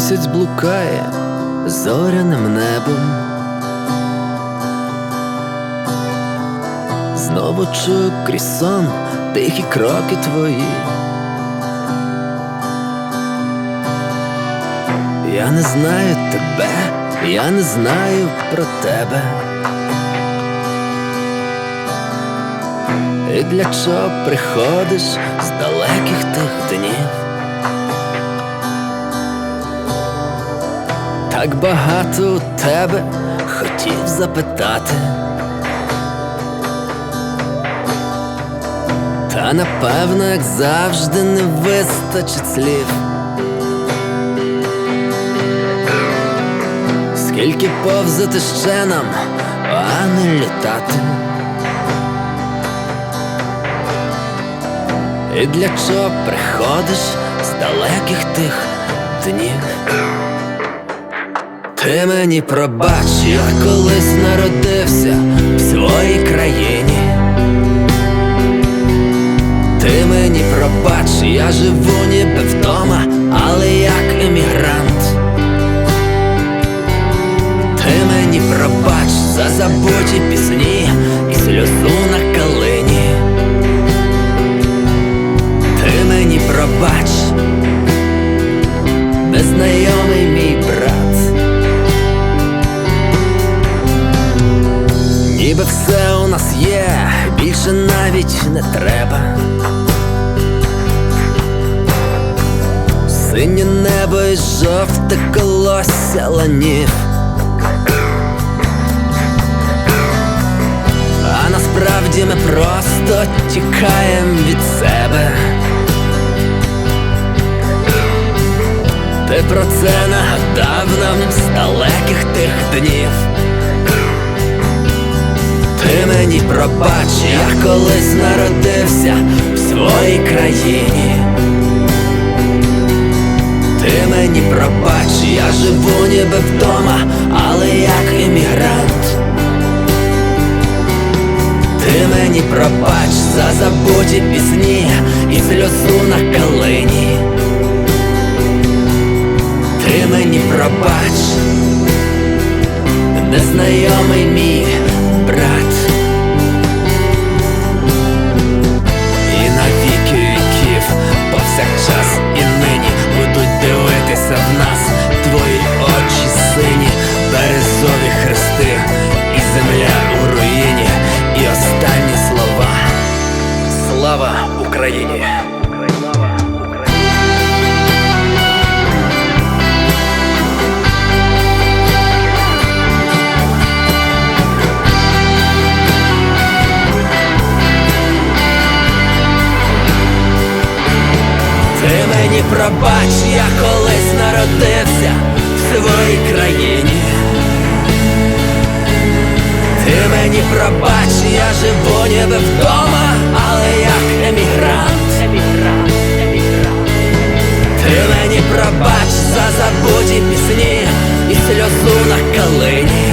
Місяць блукає зоряним небом. Знову чую крізь сон тихі кроки твої. Я не знаю тебе, я не знаю про тебе. І для чого приходиш з далеких тих днів? Так багато у тебе хотів запитати. Та напевно, як завжди, не вистачить слів. Скільки повзати ще нам, а не літати. І для чого приходиш з далеких тих днів? Ти мені пробач, я колись народився в своїй країні. Ти мені пробач, я живу ніби вдома, більше навіть не треба. Синє небо і жовте колосся ланів. А насправді ми просто тікаємо від себе. Ти про це нагадав нам з далеких тих днів. Ти мені пробач, я колись народився в своїй країні. Ти мені пробач, я живу ніби вдома, але як емігрант. Дивитися в нас твої очі сині, березові хрести, і земля у руїні, і останні слова. Слава Україні! Ти мені пробач, я колись народився в своїй країні. Ти мені пробач, я живу ніби вдома, але як емігрант. Ти мені пробач за забуті пісні і сльозу на калині.